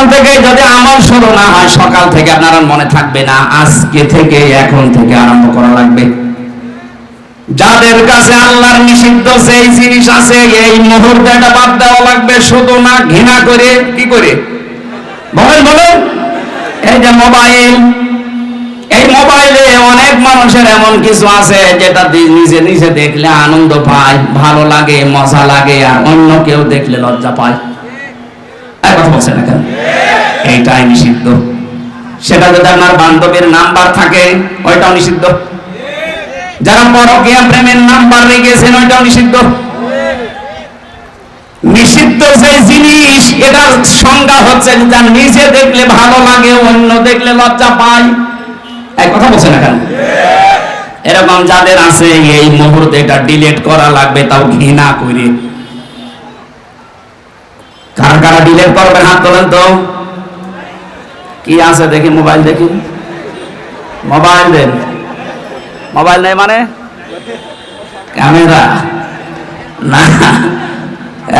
সকাল থেকে যদি আমল শুরু না হয়, সকাল থেকে আপনার মনে থাকবে না। আজকে থেকে এখন থেকে আরম্ভ করা লাগবে। যাদের কাছে আল্লাহর নিষিদ্ধ সেই জিনিস আছে, এই মুহূর্তে এটা বাদ দেওয়া লাগবে। শুধু না, ঘৃণা করে, কি করে? বলেন বলেন। এই যে মোবাইল, এই মোবাইলে অনেক মানুষের এমন কিছু আছে, যেটা নিজে নিজে দেখলে আনন্দ পায়, ভালো লাগে, মজা লাগে, আর অন্য কেউ দেখলে লজ্জা পায়। বলছে না কেন? এইটাই নিষিদ্ধ। সেটা যদি আপনার বান্ধবীর নাম্বার থাকে, ওইটাও নিষিদ্ধ। যারা প্রেমের নাম্বার রেখেছেন, ওইটাও নিষিদ্ধ। নিষিদ্ধ যে জিনিস, এটার সংজ্ঞা হচ্ছে যা নিজে দেখলে ভালো লাগে, অন্য দেখলে লজ্জা পায়। এক কথা বলছে না কেন? এরকম যাদের আছে, এই মুহূর্তে এটা ডিলিট করা লাগবে, তাও ঘৃণা করে। কারা ডিলিট করবেন হাত তোলেন তো। কি আছে দেখি, মোবাইল দেখি। মোবাইল দেন। মোবাইল নেই মানে? ক্যামেরা। না।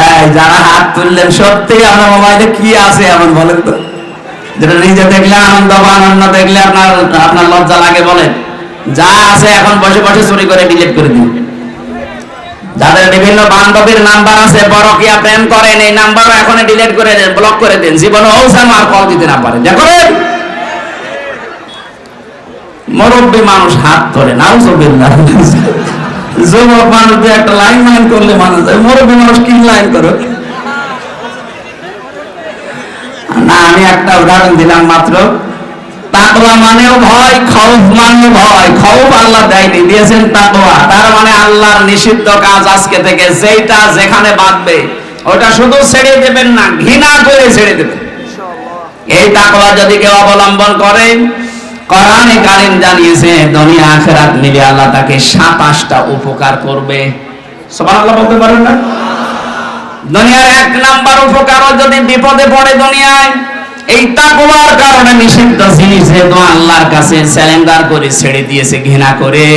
এই, যারা হাত তুললেন, সত্যি আমার মোবাইলে কি আছে এমন বলেন তো? যেটা নিজে দেখলে আনন্দ, বা আনন্দ দেখলে আপনার আপনার লজ্জা লাগে বলেন। যা আছে এখন বসে বসে চুরি করে ডিলিট করে দিন। যাদের বিভিন্ন বান্ধবীর নাম্বার আছে, পরকিয়া প্রেম করেন, এই নাম্বারও এখন ডিলিট করে দেন ব্লক করে দেন। জীবনে ঔষধ আর কল দিতে না পারে যা করেন মুরব্বী মানুষ হাত ধরে নাও না যুবক মানুষ দিয়ে একটা লাইন লাইন করলে মানুষ মুরব্বী মানুষ কি লাইন করো? না, আমি একটা উদাহরণ দিলাম মাত্র। তাকওয়া মানেও ভয় খৌফ ভয়। খৌফ আল্লাহ দেয়নি দিয়েছেন তাকওয়া। তার মানে আল্লাহর নিষিদ্ধ কাজ আজকে থেকে যেটা যেখানে বাঁধবে ওটা শুধু ছেড়ে দেবেন না ঘৃণা করে ছেড়ে দেবেন। এই তাকওয়া যদি কেউ অবলম্বন করে কোরআনে কারিম জানিয়েছে দুনিয়া আখিরাত মিলে আল্লাহ তাকে সাতাশটা উপকার করবে। সুবহানাল্লাহ বলতে পারেন না? দুনিয়ার এক নাম্বার উপকারও যদি বিপদে পড়ে দুনিয়ায় এই তাকওয়ার কারণে নিষিদ্ধ জিনিস যেহেতু আল্লাহর কাছে স্যালেন্ডার করে ছেড়ে দিয়েছে, ঘৃণা করে,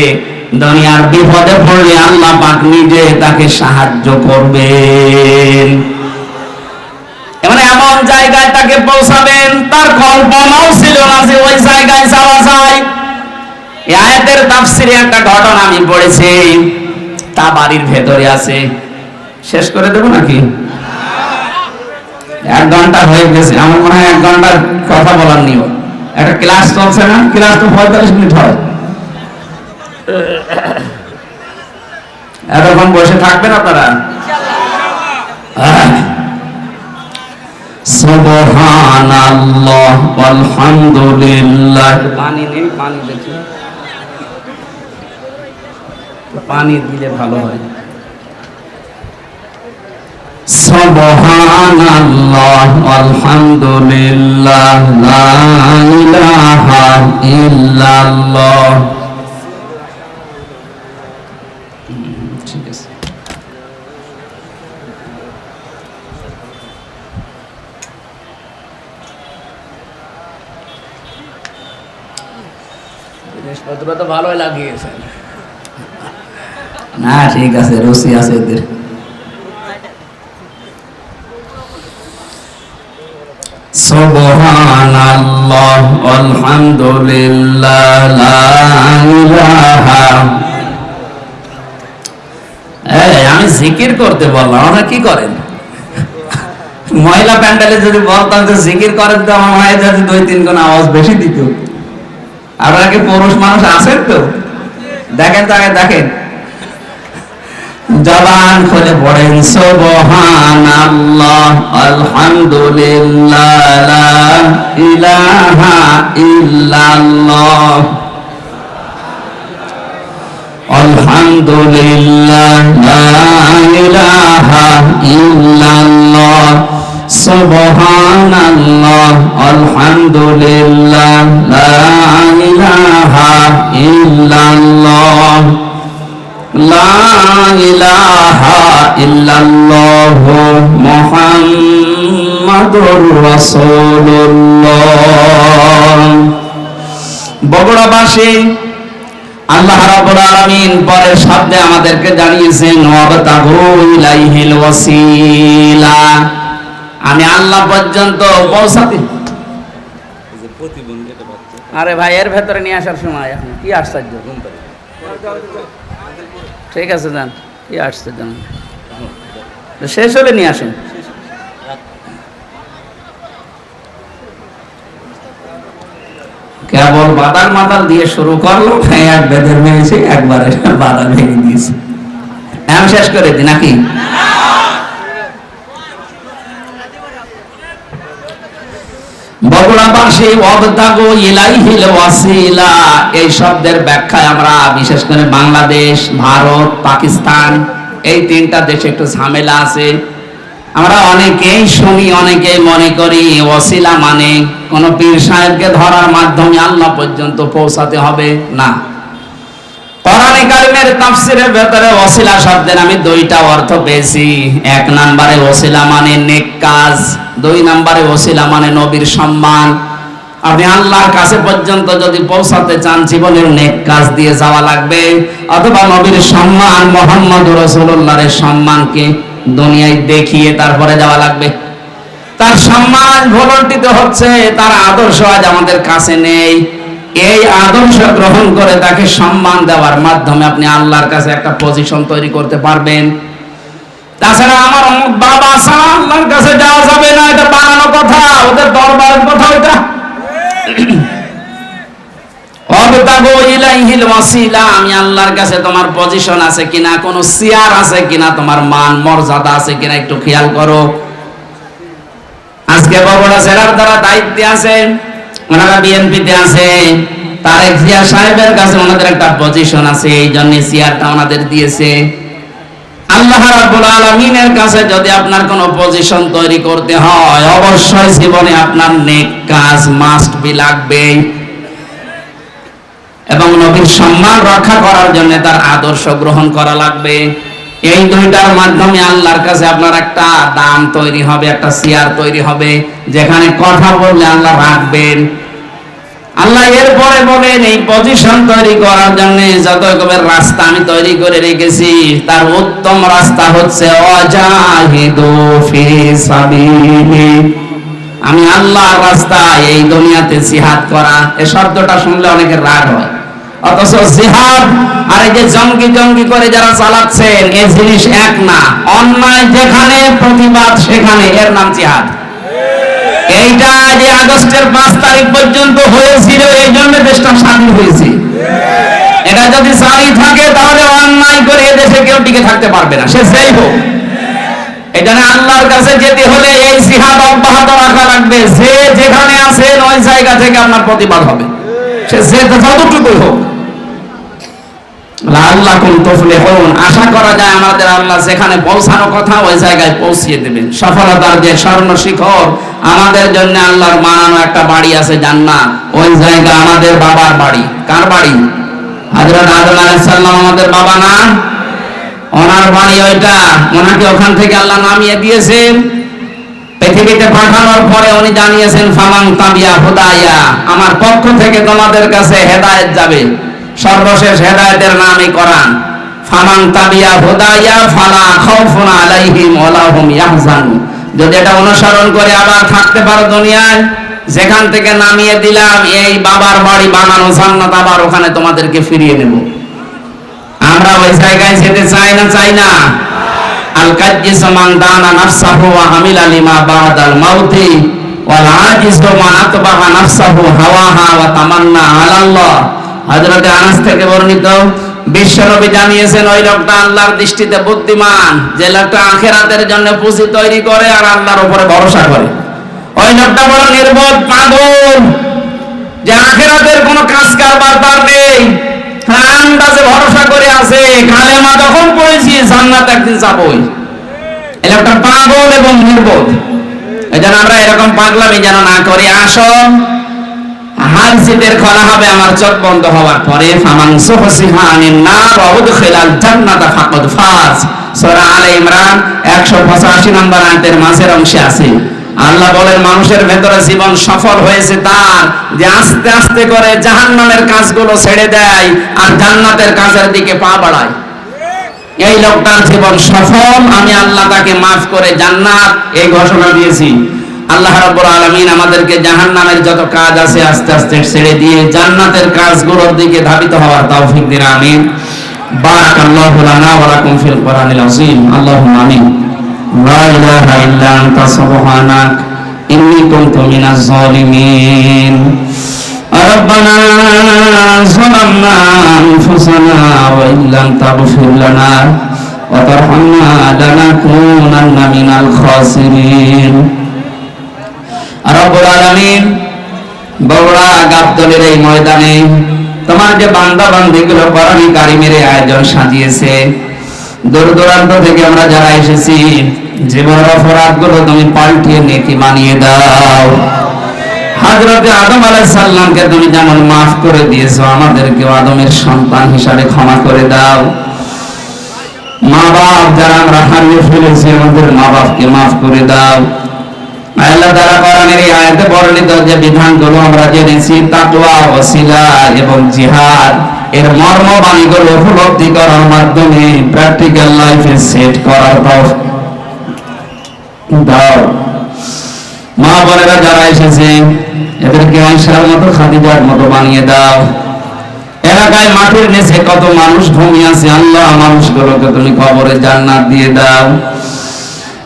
দুনিয়ার বিপদে পড়লে আল্লাহ পাক নিজে তাকে সাহায্য করবেন। মানে এমন জায়গায় তাকে পৌঁছাবেন, তার কল্পনাও ছিল না যে ওই জায়গায় যাওয়া যায়। এই আয়াতের তাফসিরে একটা ঘটনা আমি পড়েছি, তা বাড়ির ভেতরে আছে। শেষ করে দেবো নাকি? এক ঘণ্টা হয়ে গেছে। আমার মনে হয় এক ঘণ্টার কথা বলার নিয়ম। একটা ক্লাস চলছে না? ক্লাস তো পঁয়তাল্লিশ মিনিট হয়। এতক্ষণ বসে থাকবেন আপনারা। সুবহানাল্লাহ আলহামদুলিল্লাহ পানি নেই পানি দেখি। পানি দিলে ভালো হয়। সুবহানাল্লাহ আলহামদুলিল্লাহ লা ইলাহা ইল্লাল্লাহ। হুম, ঠিক আছে। জিনিসপত্র তো ভালোই লাগিয়েছেন। না ঠিক আছে রসি আছে এদের সুবহানাল্লাহ আলহামদুলিল্লাহ লা ইলাহা এই, আমি জিকির করতে বললাম আপনারা কি করেন? মহিলা প্যান্ডেলে যদি বলতাম যে জিকির করেন, তো আমার হয় যদি দুই, তিন গুণ আওয়াজ বেশি দিত। আপনারা কি পুরুষ মানুষ আছেন তো? দেখেন তো আগে, দেখেন। জবান খুলে পড়েন, সুবহানাল্লাহ, আলহামদুলিল্লাহ লা ইলাহা ইল্লাল্লাহ। আলহামদুলিল্লাহ লা ইলাহা ইল্লাল্লাহ, সুবহানাল্লাহ, আলহামদুলিল্লাহ, লা ইলাহা ইল্লাল্লাহ। ইলাহা ইল্লাল্লাহ মুহাম্মাদুর রাসূলুল্লাহ। বগুড়াবাসী আল্লাহ রাব্বুল আলামিন পরের শব্দে আমাদেরকে জানিয়েছেন ওয়াবতাগু ইলাইহিল ওয়াসিলা। আমি আল্লাহ পর্যন্ত পৌঁছাতে। আরে ভাই এর ভেতরে নিয়ে আসার সময় এখন কি আশ্চর্য। ঘুম পাড়ে ঠিক আছে যান কি আসছে যান শেষ হলে নিয়ে আসেন। কেবল বাদার মাদার দিয়ে শুরু করল এক বেদের মেয়েছে একবারে বাদার ভেঙে দিয়েছে। আমি শেষ করে দি, নাকি? ওয়াসিলা। এই শব্দের ব্যাখ্যায় আমরা বিশেষ করে বাংলাদেশ, ভারত, পাকিস্তান, এই তিনটা দেশে একটু ঝামেলা আছে। আমরা অনেকেই শুনি, অনেকেই মনে করি মানে পীর সাহেবকে ধরার মাধ্যমে আল্লাহ পর্যন্ত পৌঁছাতে হবে না। আমি দুইটা অর্থ পেয়েছি। এক নম্বরে ওসিলা মানে নেক কাজ দুই নম্বরে ওসিলা মানে নবীর সম্মান। আপনি আল্লাহর কাছে পর্যন্ত যদি পৌঁছাতে চান, জীবনের নেক কাজ দিয়ে যাওয়া লাগবে। অথবা নবীর সম্মান, মোহাম্মদ রসুল্লাহের সম্মানকে দুনিয়ায় দেখিয়ে তারপরে যাওয়া লাগবে। তার সম্মান ভুলন্টিত হচ্ছে, তার আদর্শ আজ আমাদের কাছে নেই। এই আদর্শ গ্রহণ করে তাকে সম্মান দেওয়ার মাধ্যমে আপনি আল্লাহর কাছে একটা পজিশন তৈরি করতে পারবেন। তাছাড়া আমার অমুক বাবা ছাড়া আল্লাহর কাছে যাওয়া যাবে না, এটা বানানো কথা, ওদের দরবারের কথা ওইটা। আমি আল্লাহর কাছে তোমার পজিশন আছে কিনা চেয়ার আছে কিনা, তোমার মান, মর্যাদা আছে কিনা একটু খেয়াল করো। আজকে বগুড়া জেলার দ্বারা দায়িত্বে আছে, ওনারা বিএনপিতে আছে, তারেক সাহেবের কাছে ওনাদের একটা পজিশন আছে এই জন্য চেয়ারটা ওনাদের দিয়েছে। আল্লাহ রাব্বুল আলামিনের কাছে যদি আপনার কোনো পজিশন তৈরি করতে হয়, অবশ্যই জীবনে আপনার নেক কাজ মাস্ট বি লাগবে এবং নবীর সম্মান রক্ষা করার জন্য তার আদর্শ গ্রহণ করা লাগবে। এই দুইটার মাধ্যমে আল্লাহর কাছে আপনার একটা দাম তৈরি হবে, একটা চেয়ার তৈরি হবে, যেখানে কথা বললে আল্লাহ রাখবেন। আল্লাহ এরপরে বলেন, এই পজিশন তৈরি করার জন্য যত রকমের রাস্তা আমি তৈরি করে রেখেছি, তার উত্তম রাস্তা হচ্ছে অজাহিদু ফি সাবিলি আমি আল্লাহর রাস্তা এই দুনিয়াতে জিহাদ করা এই শব্দটা শুনলে অনেকের রাগ হয়। অথচ জিহাদ, আর এই যে জঙ্গি জঙ্গি করে যারা চালাচ্ছেন এই জিনিস এক না। অন্যায় যেখানে, প্রতিবাদ সেখানে, এর নাম জিহাদ। এইটা যে আগস্টের পাঁচ তারিখ পর্যন্ত হয়েছিল, এই জন্য দেশটা স্বাধীন হয়েছে। এটা যদি জারি থাকে, তাহলে অন্যায় করে এদেশে কেউ টিকে থাকতে পারবে না। সে যেই হোক। এই আল্লাহর কাছে যেতে হলে এই জিহাদ অব্যাহত রাখা লাগবে। যে যেখানে আছেন ওই জায়গা থেকে আপনার প্রতিবাদ হবে। সে যে যতটুকুই হোক। আশা করা যায় আমাদের আল্লাহ যেখানে পৌঁছানো কথা ওই জায়গায় পৌঁছিয়ে দেবেন। সফলতার যে স্বর্ণ শিখর আমাদের জন্য আল্লাহর মানানো একটা বাড়ি আছে জান্নাত। ওই জায়গা আমাদের বাবার বাড়ি। কার বাড়ি? সালাম, আমাদের বাবা না? ওনার বাড়ি ওইটা। ওনাকে ওখান থেকে আল্লাহ নামিয়ে দিয়েছেন পৃথিবীতে পাঠানোর পরে উনি জানিয়েছেন ফামাং তাবিয়া হুদাইয়া আমার পক্ষ থেকে তোমাদের কাছে হেদায়েত যাবে। সর্বশেষ হেদায়েতের নামই কোরআন। ফামাং তাবিয়া ফালা খাউফুন আলাইহিম ওয়ালা হুম যদি এটা অনুসরণ করে আবার থাকতে পারো দুনিয়ায়, যেখান থেকে নামিয়ে দিলাম, এই বাবার বাড়ি বানানো জান্নাত আবার ওখানে তোমাদেরকে ফিরিয়ে নেব। আমরা ওই জায়গায় যেতে চাই না চাই না? আল কাজ্জিস মান দানা নাফসাহু ওয়া আমিলা লিমা বাদাল মাউতি ওয়াল আজিজ মান আতবাহা নাফসাহু হাওয়াহা ওয়া তামান্না আলাল্লাহ। হযরতে আনাস থেকে বর্ণিত, বিশ্বনবী জানিয়েছেন, ওই লোকটা আল্লাহর দৃষ্টিতে বুদ্ধিমান, যে লোকটা আখেরাতের জন্য পুঁজি তৈরি করে আর আল্লাহর উপরে ভরসা করে। ওই লোকটা বড় নির্বোধ, পাগল, যে আখেরাতের কোনো কাজ কারবার তার নেই ভরসা করে আছে, কালেমা যখন পড়েছি, জান্নাত একদিন যাবই। এটা একটা পাগল এবং নির্বোধ। এই আমরা এরকম পাগলামি যেন না করি। আসো। হাল সিটের খোলা হবে, আমার চোখ বন্ধ হওয়ার পরে ফামান সুহসিহানিন নার ওয়াদখিলাল জান্নাতা ফাকাদ ফাজ। সূরা আলে ইমরান 185 নম্বর আয়াতের মাঝের অংশে আছে। আল্লাহ বলেন, মানুষের ভেতরে জীবন সফল হয়েছে তার, যে আস্তে আস্তে করে জাহান্নামের কাজগুলো ছেড়ে দেয় আর জান্নাতের কাজের দিকে পা বাড়ায়। এই লোকটার জীবন সফল, আমি আল্লাহ তাকে মাফ করে জান্নাত, এই ঘোষণা দিয়েছি। আল্লাহ রাব্বুল আলামিন আমাদেরকে জাহান্নামের যত কাজ আছে আস্তে আস্তে ছেড়ে দিয়ে জান্নাতের কাজগুলোর দিকে ধাবিত হওয়ার তৌফিক দিন আমিন বারাকাল্লাহু লানা ওয়া লাকুম ফিল কোরআনিল আযীম আল্লাহুম্মা আমিন লা ইলাহা ইল্লা আনতা সুবহানাক ইন্নী কুনতু মিনাজ জালিমিন ربنا ظلمنا أنفسنا وإن لم تغفر لنا وترحمنا لنكونن من الخاسرين রব্বুল দূর দূরান্ত থেকে আমরা যারা এসেছি, জীবনের অপরাধগুলো তুমি পাল্টিয়ে নেকি মানিয়ে দাও। হাজরতে আদম আলাইহিস সালামকে তুমি যেমন মাফ করে দিয়েছ, আমাদেরকেও আদমের সন্তান হিসাবে ক্ষমা করে দাও। মা বাপ যারা আমরা হারিয়ে ফেলেছি, আমাদের মা বাপকে মাফ করে দাও। আল্লাহ তাআলা কোরআনের এই আয়াতে বর্ণিত যে বিধানগুলো আমরা জেনেছি, তাকওয়া ওসিলা এবং জিহাদ, এর মর্ম বাণীগুলো উপলব্ধি করার মাধ্যমে প্র্যাকটিক্যাল লাইফে সেট করার দাও। মা বোনেরা যারা এসেছে, এদেরকে আয়সার মতো, খাদিজার মতো বানিয়ে দাও। এলাকায় মাটির নিচে কত মানুষ ঘুমিয়ে আছে, আল্লাহ মানুষগুলোকে তুমি কবরে জান্নাত দিয়ে দাও।